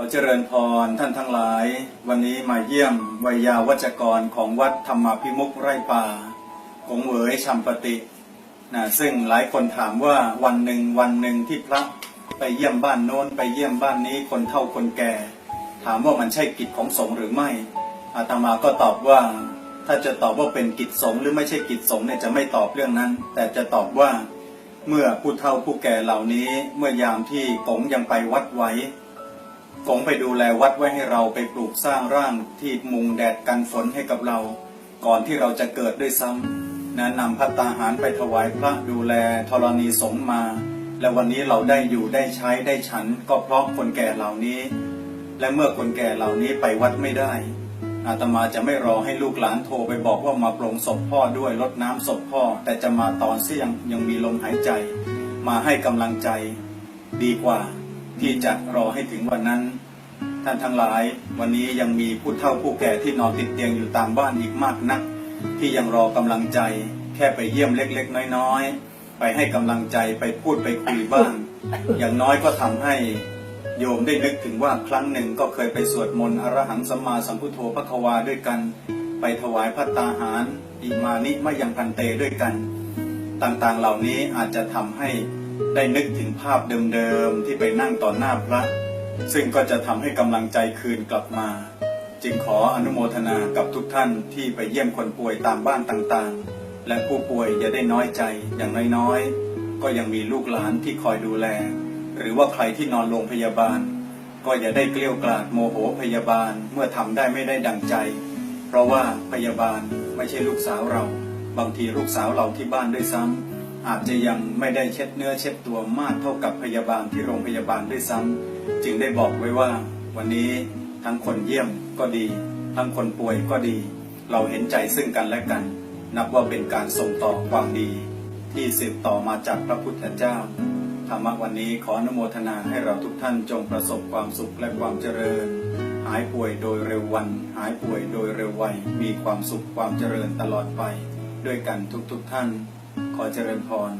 ขอเจริญพรท่านทั้งหลาย วันนี้มาเยี่ยมวัยาวัจกรของวัดธรรมพิมุกไร่ป่าคงเหวยชัมปตินะซึ่งหลายคนถามว่าวันหนึ่งวันหนึ่งที่พระไปเยี่ยมบ้านโน้นไปเยี่ยมบ้านนี้คนเฒ่าคนแก่ ถามว่ามันใช่กิจของสงฆ์หรือไม่อาตมาก็ตอบว่า ถ้าจะตอบว่าเป็นกิจสงฆ์หรือไม่ใช่กิจสงฆ์เนี่ยจะไม่ตอบเรื่องนั้น แต่จะตอบว่าเมื่อผู้เฒ่าผู้แก่เหล่านี้ เมื่อยามที่กงยังไปวัดไว้ กงไปดูแลวัดไว้ให้เราไปปลูกสร้างร่างที่มุงแดดกันฝนให้กับเรา ก่อนที่เราจะเกิดด้วยซ้ำนะนำพัตตาหารไปถวายพระดูแลธรณีสงมา และวันนี้เราได้อยู่ได้ใช้ได้ฉัน ก็เพราะคนแก่เหล่านี้ และเมื่อคนแก่เหล่านี้ไปวัดไม่ได้ อาตมาจะไม่รอให้ลูกหลานโทรไปบอกว่ามาปลงศพพ่อด้วยรดน้ำศพพ่อ แต่จะมาตอนเสี่ยงยังมีลมหายใจ มาให้กำลังใจ ดีกว่า ที่จะรอให้ถึงวันนั้น ท่านทั้งหลายวันนี้ยังมีผู้เฒ่าผู้แก่ที่นอนติดเตียงอยู่ตามบ้านอีกมากนัก ที่ยังรอกำลังใจ แค่ไปเยี่ยมเล็ก ๆ น้อยๆ ไปให้กำลังใจไปพูดไปคุยบ้าง อย่างน้อยก็ทำให้โยมได้นึกถึงว่าครั้งหนึ่งก็เคยไปสวดมนต์อรหังสัมมาสัมพุทโธพระควาด้วยกัน ไปถวายพัตตาหารอิมานิมะยังพันเตด้วยกัน ต่างๆเหล่านี้อาจจะทำให้ ได้นึกถึงภาพเดิมๆที่ไปนั่งต่อหน้าพระ ซึ่งก็จะทำให้กำลังใจคืนกลับมา จึงขออนุโมทนากับทุกท่านที่ไปเยี่ยมคนป่วยตามบ้านต่างๆ และผู้ป่วยอย่าได้น้อยใจอย่างน้อยๆ ก็ยังมีลูกหลานที่คอยดูแล หรือว่าใครที่นอนโรงพยาบาล ก็อย่าได้เกลี้ยกล่อมโมโหพยาบาลเมื่อทำได้ไม่ได้ดังใจ เพราะว่าพยาบาลไม่ใช่ลูกสาวเรา บางทีลูกสาวเราที่บ้านด้วยซ้ำ อาจจะยังไม่ได้เช็ดเนื้อเช็ดตัวมากเท่ากับพยาบาลที่โรงพยาบาลด้วยซ้ำจึงได้บอกไว้ว่า วันนี้ทั้งคนเยี่ยมก็ดี ทั้งคนป่วยก็ดี เราเห็นใจซึ่งกันและกัน นับว่าเป็นการส่งต่อความดี ที่สืบต่อมาจากพระพุทธเจ้าธรรมะวันนี้ขออนุโมทนาให้เราทุกท่านจงประสบความสุขและความเจริญ หายป่วยโดยเร็ววัน หายป่วยโดยเร็ววัยมีความสุขความเจริญตลอดไป ด้วยกันทุกๆทท่าน ขอเจริญพร